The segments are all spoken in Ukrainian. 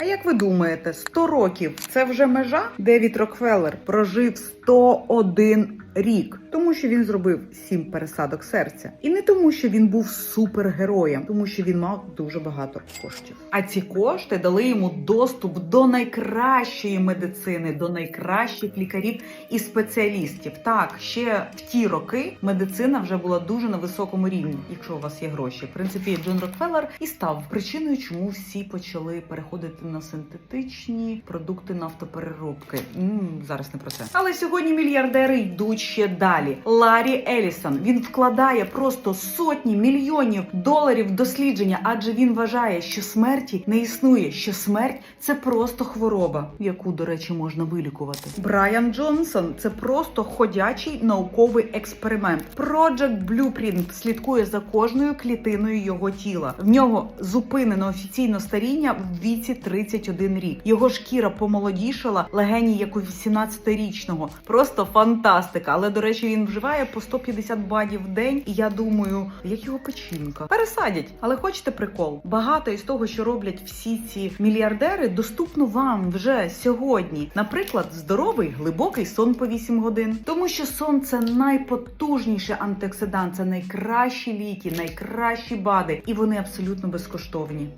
А як ви думаєте, 100 років це вже межа? Девід Рокфеллер прожив 101 рік, тому що він зробив сім пересадок серця, і не тому, що він був супергероєм, тому що він мав дуже багато коштів. А ці кошти дали йому доступ до найкращої медицини, до найкращих лікарів і спеціалістів. Так, ще в ті роки медицина вже була дуже на високому рівні, якщо у вас є гроші. В принципі, Джон Рокфеллер і став причиною, чому всі почали переходити на синтетичні продукти нафтопереробки. м зараз не про це. Але сьогодні мільярдери йдуть ще далі. Ларі Елісон він вкладає просто сотні мільйонів доларів в дослідження, адже він вважає, що смерті не існує, що смерть це просто хвороба, яку, до речі, можна вилікувати. Брайан Джонсон це просто ходячий науковий експеримент. Project Blueprint слідкує за кожною клітиною його тіла. В нього зупинено офіційно старіння в віці 31 рік. Його шкіра помолодішала легені як у 18-річного. Просто фантастика. Але до речі, він вживає по 150 бадів в день. І я думаю, як його печінка пересадять. Але хочете прикол? Багато із того, що роблять всі ці мільярдери, доступно вам вже сьогодні. Наприклад, здоровий глибокий сон по 8 годин, тому що сон це найпотужніший антиоксидант, це найкращі ліки, найкращі бади, і вони абсолютно безкоштовні.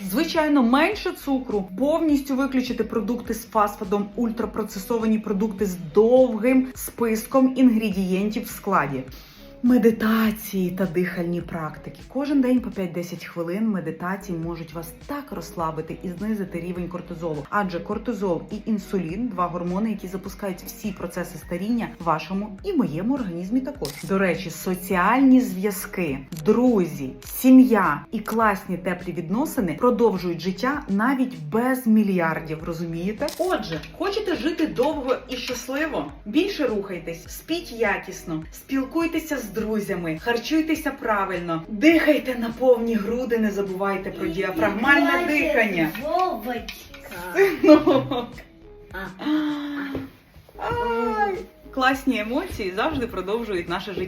Звичайно, менше цукру, повністю виключити продукти з фастфудом, ультрапроцесовані продукти з довгим списком інгредієнтів в складі. Медитації та дихальні практики. Кожен день по 5-10 хвилин медитації можуть вас так розслабити і знизити рівень кортизолу. Адже кортизол і інсулін два гормони, які запускають всі процеси старіння вашому і моєму організмі. Також до речі, соціальні зв'язки, друзі, сім'я і класні теплі відносини продовжують життя навіть без мільярдів. Розумієте? Отже, хочете жити довго і щасливо? Більше рухайтесь, спіть якісно, спілкуйтеся з друзями, харчуйтеся правильно, дихайте на повні груди, не забувайте про діафрагмальне дихання. Синок. Ай, класні емоції завжди продовжують наше життя.